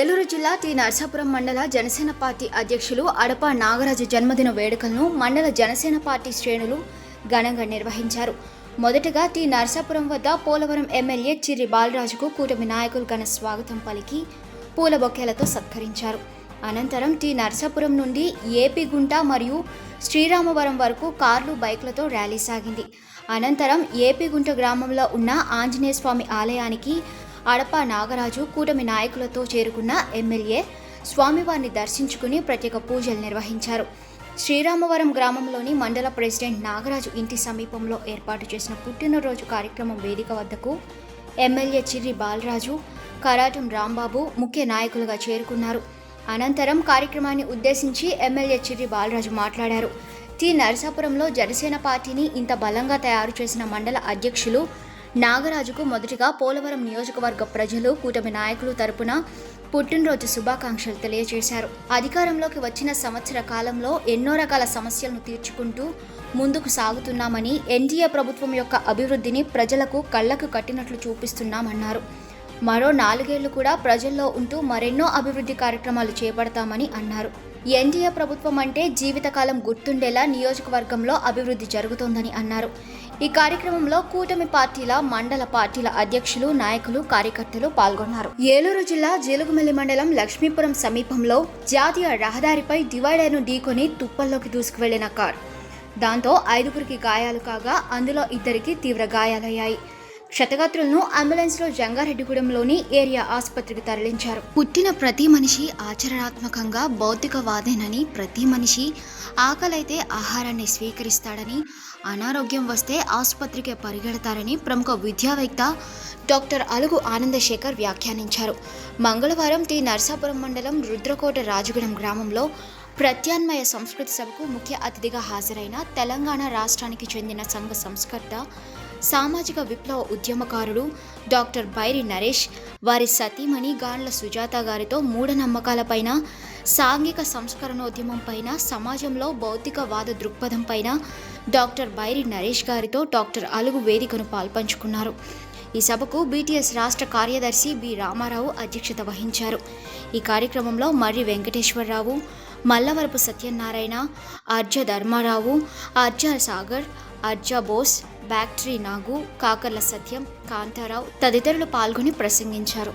ఏలూరు జిల్లా టి నర్సాపురం మండల జనసేన పార్టీ అధ్యక్షులు అడప నాగరాజు జన్మదిన వేడుకలను మండల జనసేన పార్టీ శ్రేణులు ఘనంగా నిర్వహించారు. మొదటగా టి నర్సాపురం వద్ద పోలవరం ఎమ్మెల్యే చిర్రి బాలరాజుకు కూటమి నాయకులు ఘన స్వాగతం పలికి పూల బొకేలతో సత్కరించారు. అనంతరం టి నర్సాపురం నుండి ఏపీ గుంట మరియు శ్రీరామవరం వరకు కార్లు బైక్లతో ర్యాలీ సాగింది. అనంతరం ఏపీ గుంట గ్రామంలో ఉన్న ఆంజనేయ స్వామి ఆలయానికి అడప నాగరాజు కూటమి నాయకులతో చేరుకున్న ఎమ్మెల్యే స్వామివారిని దర్శించుకుని ప్రత్యేక పూజలు నిర్వహించారు. శ్రీరామవరం గ్రామంలోని మండల ప్రెసిడెంట్ నాగరాజు ఇంటి సమీపంలో ఏర్పాటు చేసిన పుట్టినరోజు కార్యక్రమం వేదిక వద్దకు ఎమ్మెల్యే చిర్రి బాలరాజు కరాటం రాంబాబు ముఖ్య నాయకులుగా చేరుకున్నారు. అనంతరం కార్యక్రమాన్ని ఉద్దేశించి ఎమ్మెల్యే చిర్రి బాలరాజు మాట్లాడారు. టి. నరసాపురంలో జనసేన పార్టీని ఇంత బలంగా తయారు చేసిన మండల అధ్యక్షులు నాగరాజుకు మొదటిగా పోలవరం నియోజకవర్గ ప్రజలు కూటమి నాయకులు తరపున పుట్టినరోజు శుభాకాంక్షలు తెలియజేశారు. అధికారంలోకి వచ్చిన సంవత్సర కాలంలో ఎన్నో రకాల సమస్యలను తీర్చుకుంటూ ముందుకు సాగుతున్నామని ఎన్డీఏ ప్రభుత్వం యొక్క అభివృద్ధిని ప్రజలకు కళ్ళకు కట్టినట్లు చూపిస్తున్నామన్నారు. మరో నాలుగేళ్ళు కూడా ప్రజల్లో ఉంటూ మరెన్నో అభివృద్ధి కార్యక్రమాలు చేపడతామని అన్నారు. ఎన్డీఏ ప్రభుత్వం అంటే జీవితకాలం గుర్తుండేలా నియోజకవర్గంలో అభివృద్ధి జరుగుతోందని అన్నారు. ఈ కార్యక్రమంలో కూటమి పార్టీల మండల పార్టీల అధ్యక్షులు నాయకులు కార్యకర్తలు పాల్గొన్నారు. ఏలూరు జిల్లా జీలుగుమెల్లి మండలం లక్ష్మీపురం సమీపంలో జాతీయ రహదారిపై డివైడర్ను ఢీకొని తుప్పల్లోకి దూసుకువెళ్ళిన కార్. దాంతో ఐదుగురికి గాయాలు కాగా అందులో ఇద్దరికి తీవ్ర గాయాలయ్యాయి. క్షతగాత్రులను అంబులెన్స్లో జంగారెడ్డిగూడెంలోని ఏరియా ఆసుపత్రికి తరలించారు. పుట్టిన ప్రతి మనిషి ఆచరణాత్మకంగా భౌతికవాదేనని ప్రతి మనిషి ఆకలైతే ఆహారాన్ని స్వీకరిస్తాడని అనారోగ్యం వస్తే ఆసుపత్రికే పరిగెడతారని ప్రముఖ విద్యావేత్త డాక్టర్ అలుగు ఆనందశేఖర్ వ్యాఖ్యానించారు. మంగళవారం టి నర్సాపురం మండలం రుద్రకోట రాజగూడెం గ్రామంలో ప్రత్యామ్నాయ సంస్కృతి సభకు ముఖ్య అతిథిగా హాజరైన తెలంగాణ రాష్ట్రానికి చెందిన సంఘ సంస్కర్త సామాజిక విప్లవ ఉద్యమకారుడు డాక్టర్ బైరి నరేష్ వారి సతీమణి గాండ్ల సుజాత గారితో మూఢనమ్మకాలపైన సాంఘిక సంస్కరణోద్యమంపైన సమాజంలో భౌతికవాద దృక్పథంపైన డాక్టర్ బైరి నరేష్ గారితో డాక్టర్ అలుగు వేదికను పాల్పంచుకున్నారు. ఈ సభకు బీటీఎస్ రాష్ట్ర కార్యదర్శి బి రామారావు అధ్యక్షత వహించారు. ఈ కార్యక్రమంలో మర్రి వెంకటేశ్వరరావు మల్లవరపు సత్యనారాయణ ఆర్జ ధర్మారావు ఆర్జ సాగర్ అర్జ బోస్ బ్యాక్టరీ నాగు కాకర్ల సత్యం కాంతారావు తదితరులు పాల్గొని ప్రసంగించారు.